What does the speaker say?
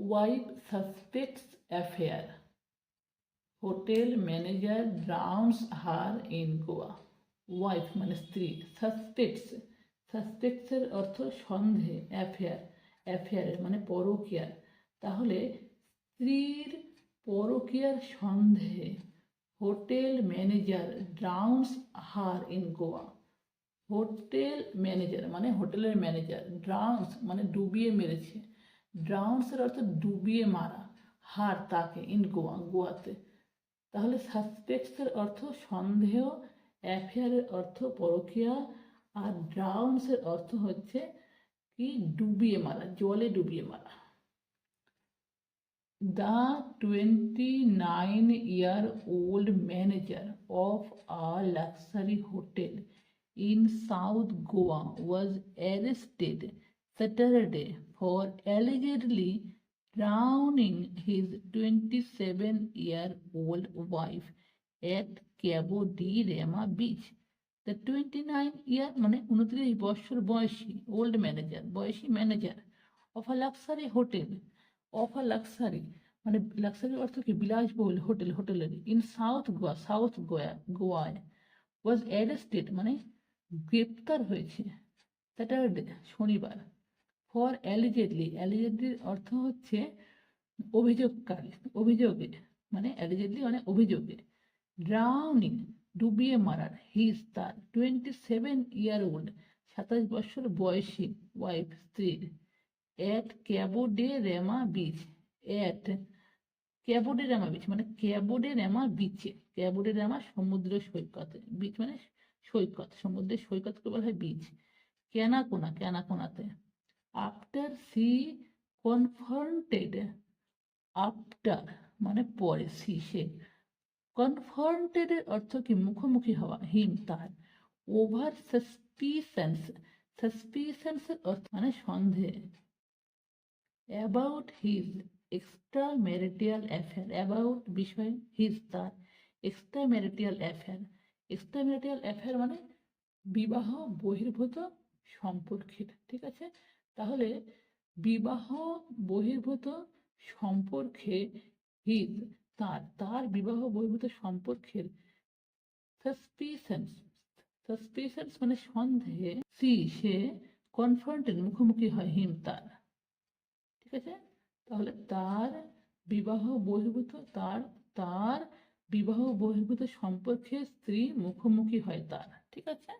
wife suspects affair hotel manager drowns her in Goa. Wife মানে স্ত্রী। Suspects. সাসপেক্টসের অর্থ সন্দেহে, অ্যাফেয়ার। অ্যাফেয়ার মানে পরকিয়ার। তাহলে স্ত্রীর পরকিয়ার সন্দেহে hotel manager drowns her in Goa. Hotel manager মানে হোটেলের ম্যানেজার। ড্রাউন্স মানে ডুবিয়ে মেরেছে। ড্রাউন্সের অর্থ ডুবিয়ে মারা, হার তাকে ইন গোয়া গোয়াতে তাহলে সাসপেক্টসের অর্থ সন্দেহ অ্যাফেয়ারের অর্থ পরকিয়া, আর ড্রাউন্সের অর্থ হচ্ছে কি? ডুবিয়ে মারা, জলে ডুবিয়ে মারা। The twenty nine year old manager of a luxury hotel in south Goa was arrested Saturday for allegedly drowning his 27 year old wife at Cabo de Rama Beach. The 29 year মানে উনত্রিশ বছর বয়সী ওল্ড ম্যানেজার বয়সী manager of a luxury hotel of a luxury মানে luxury অর্থ কি বিলাসবহুল hotel হোটেলের in south Goa south Goa গোয়ায় ওয়াজ অ্যারেস্টেড মানে গ্রেপ্তার হয়েছে স্যাটারডে শনিবার ফর অ্যালিজেডলি অ্যালিজেডলির অর্থ হচ্ছে অভিযোগকারী, অভিযোগে মানে অ্যালিজেডলি মানে অভিযোগে। ড্রাউনিং ডুবিয়ে মারার হিজ তার টোয়েন্টি সেভেন ইয়ার ওল্ড সাতাশ বছর বয়সী ওয়াইফ স্ত্রীর at Cabo de Rama beach at Cabo de Rama beach মানে ক্যাবোডে রেমা বিচে ক্যাবোডে রেমা সমুদ্র সৈকতে বিচ মানে সৈকত, সমুদ্রের সৈকতকে বলা হয় বিচ ক্যানাকোনা ক্যানাকোনাতে আফটার সি কনফ্রন্টেড আফটার মানে পরে, সি, সে কনফ্রন্টেডের অর্থ কি? মুখোমুখি হওয়া হিম তার। ওভার সাসপিশনস সাসপিশনসের অর্থ মানে সন্দেহ। About his extra marital affair about বিষয় হিজ তার। Extra marital affair extramarital affair মানে বিবাহ, বহির্ভূত সম্পর্কের, ঠিক আছে? তাহলে বিবাহ বহির্ভূত সম্পর্কে হিজ তার তার বিবাহ বহির্ভূত সম্পর্কের সাসপিশনস মানে সন্দেহে, সি, সে কনফ্রন্টেড মুখোমুখি হয় হিম, তার। ঠিক আছে? তাহলে তার বিবাহ বহির্ভূত, তার তার বিবাহ বহির্ভূত সম্পর্কে স্ত্রী মুখোমুখি হয় তার। ঠিক আছে?